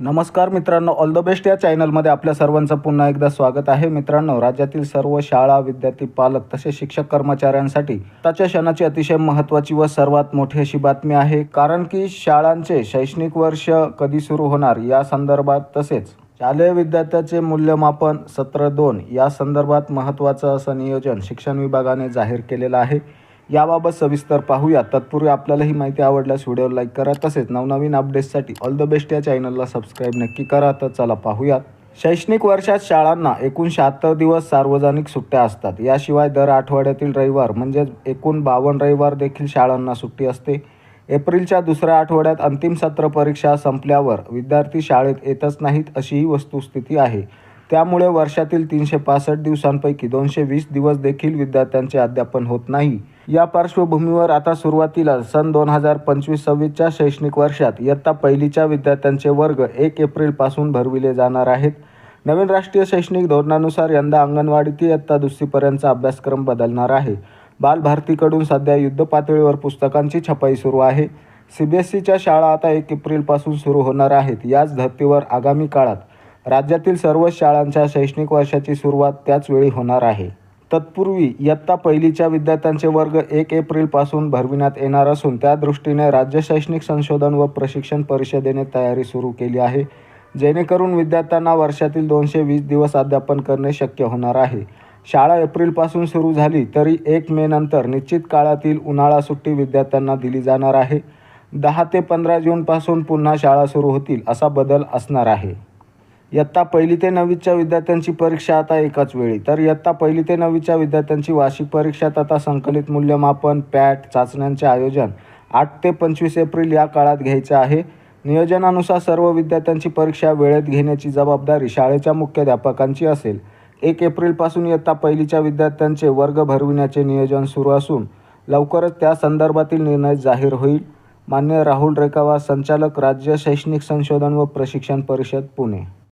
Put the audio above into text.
नमस्कार मित्रांनो all the best या चॅनलमध्ये आपल्या सर्वांचं पुन्हा एकदा स्वागत आहे. मित्रांनो राज्यातील सर्व शाळा विद्यार्थी पालक तसेच शिक्षक कर्मचाऱ्यांसाठी आताच्या क्षणाची अतिशय महत्त्वाची व सर्वात मोठी अशी बातमी आहे. कारण की शाळांचे शैक्षणिक वर्ष कधी सुरू होणार या संदर्भात तसेच शालेय विद्यार्थ्याचे मूल्यमापन सत्र दोन या संदर्भात महत्त्वाचं असं नियोजन शिक्षण विभागाने जाहीर केलेलं आहे. याबाबत सविस्तर पाहूया. तत्पूर्वी आपल्याला ही माहिती आवडल्यास व्हिडिओ लाईक करा. तसेच नवनवीन अपडेट्ससाठी ऑल द बेस्ट या चॅनलला सबस्क्राईब नक्की करा. तर चला पाहूयात. शैक्षणिक वर्षात शाळांना एकूण शहात्तर दिवस सार्वजनिक सुट्ट्या असतात. याशिवाय दर आठवड्यातील रविवार म्हणजेच एकूण बावन्न रविवार देखील शाळांना सुट्टी असते. एप्रिलच्या दुसऱ्या आठवड्यात अंतिम सत्र परीक्षा संपल्यावर विद्यार्थी शाळेत येतच नाहीत अशी ही वस्तुस्थिती आहे. त्यामुळे वर्षातील तीनशे पासष्ट दिवसांपैकी दोनशे वीस दिवस देखील विद्यार्थ्यांचे अध्यापन होत नाही. या पार्श्वभूमीवर आता सुरुवातीला सन दोन हजार पंचवीस सव्वीसच्या शैक्षणिक वर्षात इयत्ता पहिलीच्या विद्यार्थ्यांचे वर्ग एक एप्रिलपासून भरविले जाणार आहेत. नवीन राष्ट्रीय शैक्षणिक धोरणानुसार यंदा अंगणवाडी ते इयत्ता दुसरीपर्यंतचा अभ्यासक्रम बदलणार आहे. बालभारतीकडून सध्या युद्ध पातळीवर पुस्तकांची छपाई सुरू आहे. सी बी एस सीच्या शाळा आता एक एप्रिलपासून सुरू होणार आहेत. याच धर्तीवर आगामी काळात राज्यातील सर्व शाळांच्या शैक्षणिक वर्षाची सुरुवात त्याच वेळी होणार आहे. तत्पूर्वी इयत्ता पहिलीच्या विद्यार्थ्यांचे वर्ग एक एप्रिलपासून भरविण्यात येणार असून त्या दृष्टीने राज्य शैक्षणिक संशोधन व प्रशिक्षण परिषदेने तयारी सुरू केली आहे जेणेकरून विद्यार्थ्यांना वर्षातील दोनशे वीस दिवस अध्यापन करणे शक्य होणार आहे. शाळा एप्रिलपासून सुरू झाली तरी एक मे नंतर निश्चित काळातील उन्हाळा सुट्टी विद्यार्थ्यांना दिली जाणार आहे. दहा ते पंधरा जूनपासून पुन्हा शाळा सुरू होतील असा बदल असणार आहे. इयत्ता पहिली ते नववीच्या विद्यार्थ्यांची परीक्षा आता एकाच वेळी. तर इयत्ता पहिली ते नववीच्या विद्यार्थ्यांची वार्षिक परीक्षा तथा संकलित मूल्यमापन पॅट चाचण्यांचे आयोजन आठ ते पंचवीस एप्रिल या काळात घ्यायचे आहे. नियोजनानुसार सर्व विद्यार्थ्यांची परीक्षा वेळेत घेण्याची जबाबदारी शाळेच्या मुख्याध्यापकांची असेल. एक एप्रिलपासून इयत्ता पहिलीच्या विद्यार्थ्यांचे वर्ग भरविण्याचे नियोजन सुरू असून लवकरच त्या संदर्भातील निर्णय जाहीर होईल. मान्य राहुल रेखावा संचालक राज्य शैक्षणिक संशोधन व प्रशिक्षण परिषद पुणे.